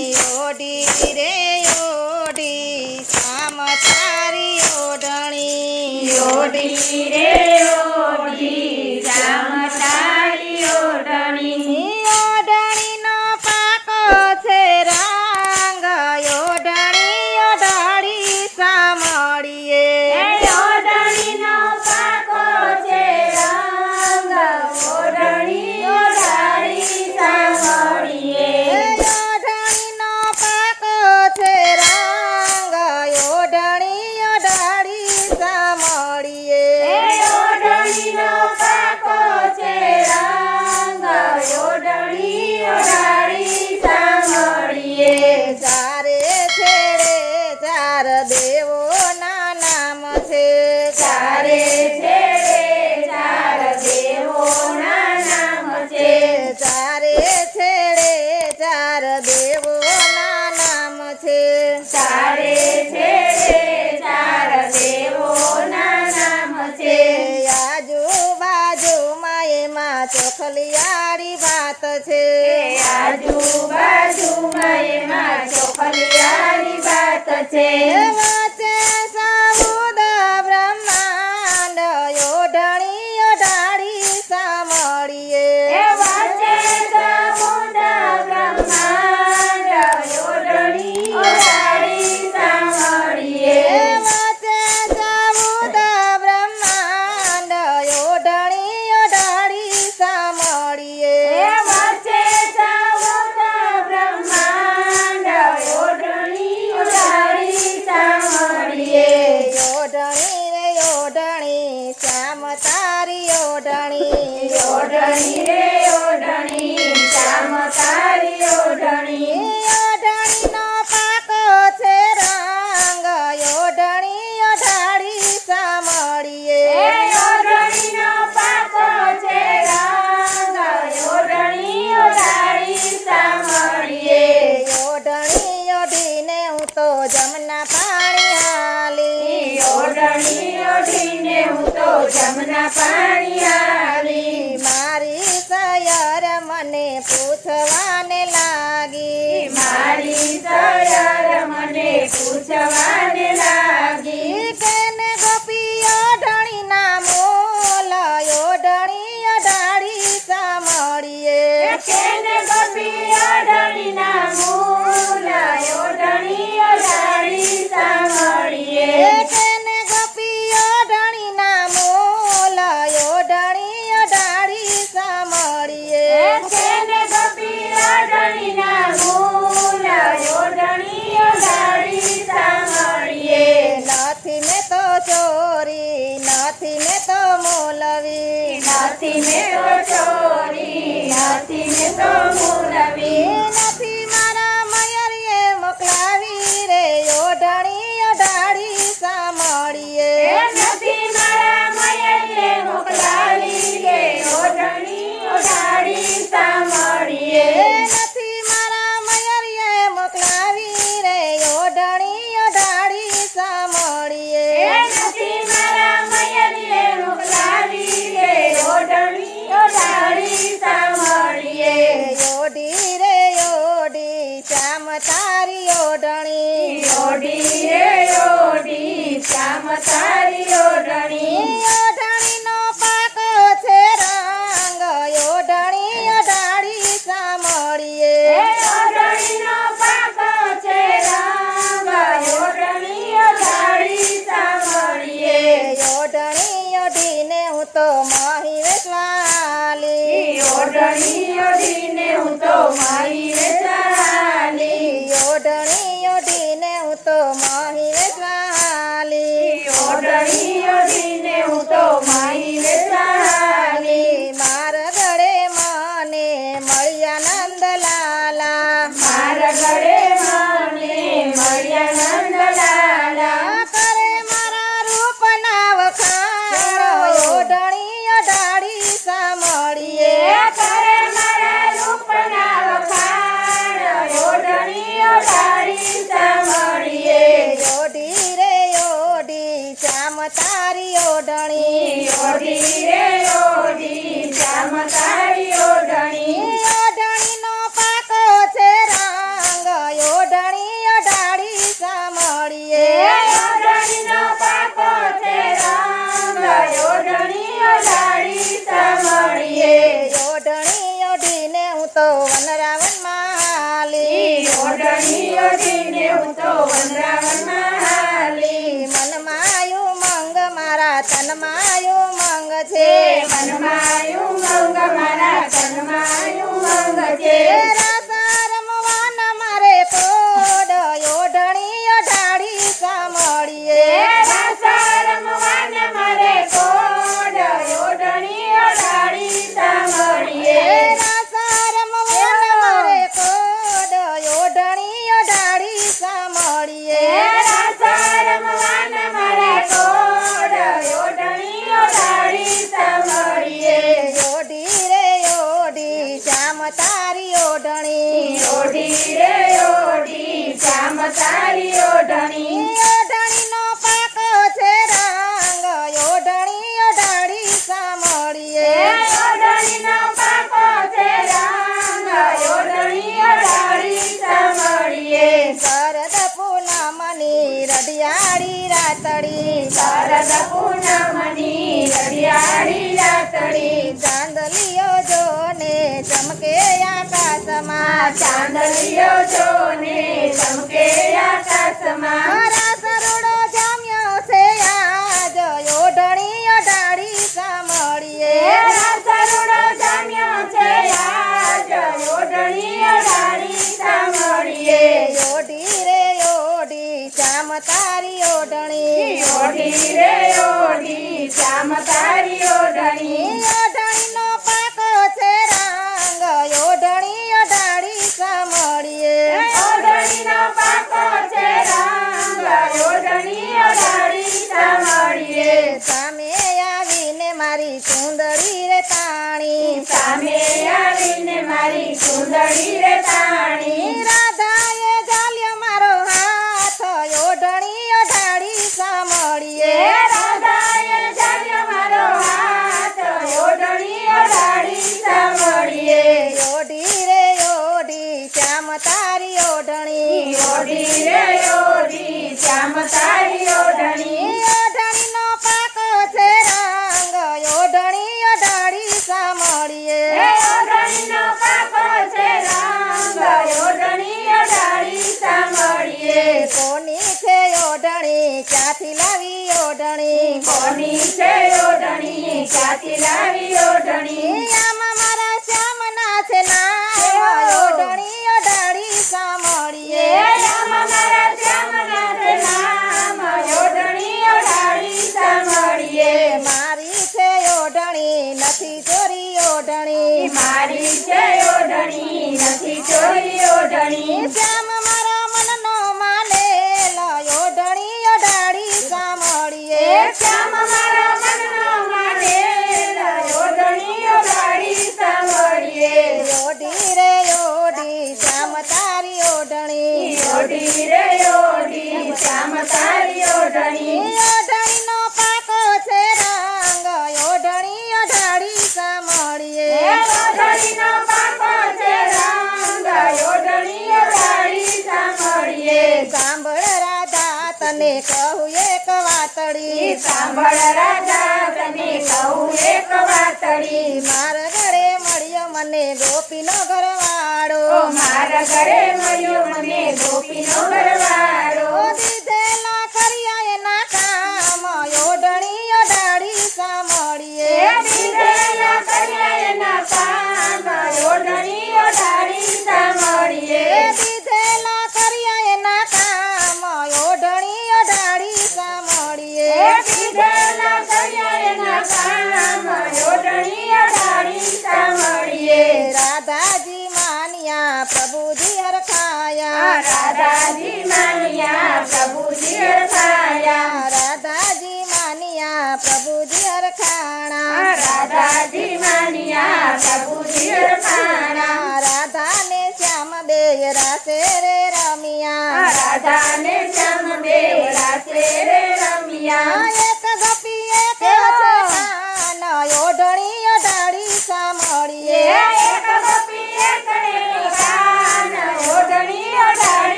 Hey, એમાં ચોખલિયાની વાત છે. પાણી મારી સયર મને પૂછવા નથી મેં તો ચોરી નથી મેં તો મૂલવી નથી સારી ઓઢણી. ઓઢણીનો શરદ પૂનમની રડિયાળી રાતડી. ચાંદલીઓ જોને ચમકે આકાશમાં. ચાંદલીઓ જોને તારી સુંદરી રે મારી છે ઓઢણી નથી ચોરી ઓઢણી. મારી છે ઓઢણી નથી ચોરી ઓઢણી. શ્યામ કહું એક વાતડી સાંભળ રાજા તને કહું એક વાતડી મારા ઘરે મળ્યો મને ગોપીનો ઘરવાળો મારા ઘરે મળ્યો મને ગોપીનો ઘરવાળો રાધાજી માનિયા પ્રભુજી અરખાયા રાધાજી માનિયા પ્રભુજી અરખાણા રાધાજી માનિયા પ્રભુજી અરખાણા રાધાને શ્યામ બે રાસે રે રમિયા. રાધાને શ્યામ બે રાસે રે રમિયા.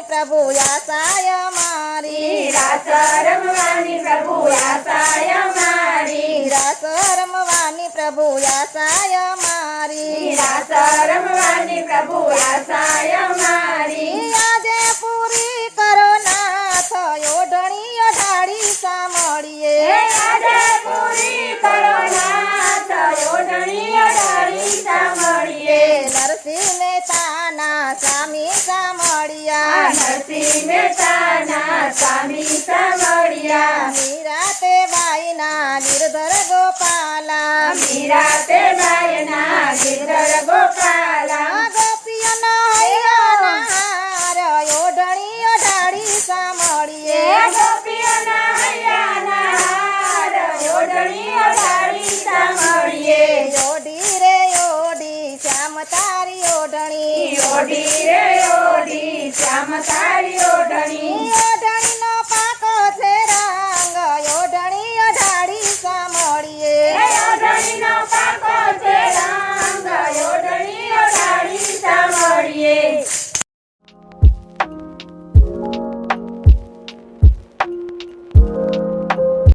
રમવાની પ્રભુ આશાય મારી. રાસ રમવાની પ્રભુ આશાય મારી. રાસ રમવાની પ્રભુ આશાય મારી. રાસ રમવાની પ્રભુ આશાય મારી. આજે પૂરી કરો નાથ ઓઢણીઓ ઢાળી સાંભળીએ. આજે પૂરી કરો નાથ ઓઢણીઓ ડાળી સાંભળીએ. નરસિંહ સાંભળ્યા નરસિંહ મહેતાના સ્વામી સાંભળ્યા. મીરાતે બાઈના ગિરધર ગોપાલા. મીરાતે ગોપાલા. ગોપીઓના હૈયાના હાર ઓઢણીઓ ઢાળી સાંભળીએ. એ ગોપીઓના હૈયાના હાર ઓઢણીઓ ડાળી સાંભળીએ. ઓઢી રે ઓઢી શ્યામ તારી ઓઢણી. ઓઢી રે ઓઢી શ્યામ તારી ઓઢણી